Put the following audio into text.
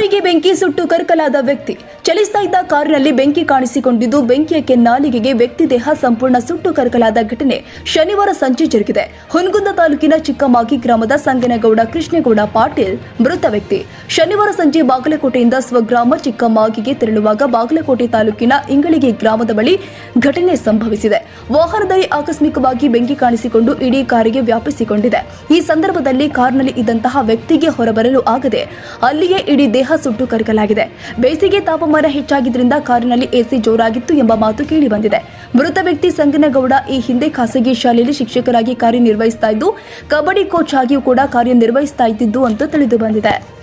ಕಾರಿಗೆ ಬೆಂಕಿ ಸುಟ್ಟು ಕರ್ಕಲಾದ ವ್ಯಕ್ತಿ ಚಲಿಸ್ತಾ ಇದ್ದ ಕಾರಿನಲ್ಲಿ ಬೆಂಕಿ ಕಾಣಿಸಿಕೊಂಡಿದ್ದು ಬೆಂಕಿಯ ಕೆನ್ನಾಲಿಗೆಗೆ ವ್ಯಕ್ತಿ ದೇಹ ಸಂಪೂರ್ಣ ಸುಟ್ಟು ಕರಕಲಾದ ಘಟನೆ ಶನಿವಾರ ಸಂಜೆ ಜರುಗಿದೆ. ಹುನಗುಂದ ತಾಲೂಕಿನ ಚಿಕ್ಕಮಾಗಿ ಗ್ರಾಮದ ಸಂಗನಗೌಡ ಕೃಷ್ಣೇಗೌಡ ಪಾಟೀಲ್ ಮೃತ ವ್ಯಕ್ತಿ. ಶನಿವಾರ ಸಂಜೆ ಬಾಗಲಕೋಟೆಯಿಂದ ಸ್ವಗ್ರಾಮ ಚಿಕ್ಕಮಾಗಿಗೆ ತೆರಳುವಾಗ ಬಾಗಲಕೋಟೆ ತಾಲೂಕಿನ ಇಂಗಳಿಗೆ ಗ್ರಾಮದ ಬಳಿ ಘಟನೆ ಸಂಭವಿಸಿದೆ. ವಾಹನದಲ್ಲಿ ಆಕಸ್ಮಿಕವಾಗಿ ಬೆಂಕಿ ಕಾಣಿಸಿಕೊಂಡು ಇಡೀ ಕಾರಿಗೆ ವ್ಯಾಪಿಸಿಕೊಂಡಿದೆ. ಈ ಸಂದರ್ಭದಲ್ಲಿ ಕಾರ್ನಲ್ಲಿ ಇದ್ದಂತಹ ವ್ಯಕ್ತಿಗೆ ಹೊರಬರಲು ಆಗದೆ ಅಲ್ಲಿಯೇ ಇಡೀ ದೇಹ ಸುಟ್ಟು ಕರಕಲಾಗಿದೆ. ಬೇಸಿಗೆ ತಾಪಮಾನ ಹೆಚ್ಚಾಗಿದ್ದರಿಂದ ಕಾರಿನಲ್ಲಿ ಎಸಿ ಜೋರಾಗಿತ್ತು ಎಂಬ ಮಾತು ಕೇಳಿ ಬಂದಿದೆ. ಮೃತ ವ್ಯಕ್ತಿ ಸಂಗನಗೌಡ ಈ ಹಿಂದೆ ಖಾಸಗಿ ಶಾಲೆಯಲ್ಲಿ ಶಿಕ್ಷಕರಾಗಿ ಕಾರ್ಯನಿರ್ವಹಿಸ್ತಾ ಇದ್ದು, ಕಬಡ್ಡಿ ಕೋಚ್ ಆಗಿಯೂ ಕೂಡ ಕಾರ್ಯನಿರ್ವಹಿಸ್ತಾ ಇದ್ದಿದ್ದು ಅಂತ ತಿಳಿದು ಬಂದಿದೆ.